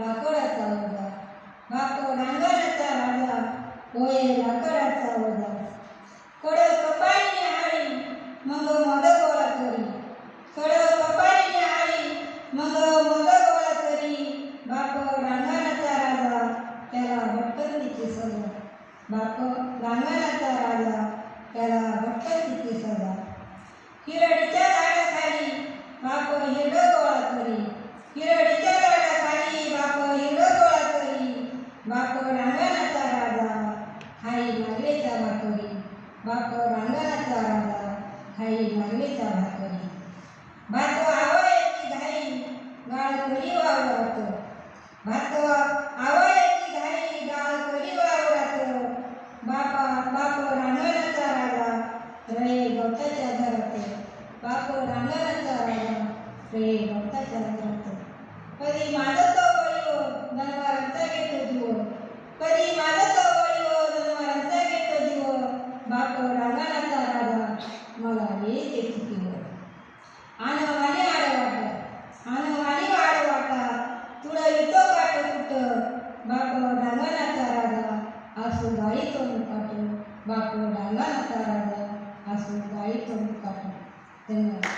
लाकडाचा ओझा बाप रांगणाचा राजा होय लाकडाचा ओझा कड कपाळीने आळी मग मग गोळा करी. कड कपाळीने आळी मग मग गोळा करी. बाप रांगणाचा राजा त्याला भटकंतीची सजा बाप रांगणाचा राजा त्याला भटकंतीची सजा हिरडीच्या झाडाखाली बाप हिरड गोळा करी हिरडीच्या झाडाखाली बाप हिरड गोळा करी बाप रांगणाचा राजा हाई नागलेचा भाकरी बाप रांगणाचा राजा हाई नागलेचा भाकरी भात आवयाची घाई गाळ करी वावरात भात आवयाची घाई गाळ करी वावरात बापा बाप रांगणाचा राजा रे गवताच्या धरते बाप रांगणाचा राजा रे गवताच्या धरते कधी माझा बाप रांगणाचा राजा मला येते चुकीवर आनवाने आडवाटा. आनवाने आडवाटा. तुला येतो काट कुठं? बाप डांगणाचा राजा असो गाळीतो काटो. बाप डांगणाचा राजा असो गाळीतो मुकाट धन्यवाद.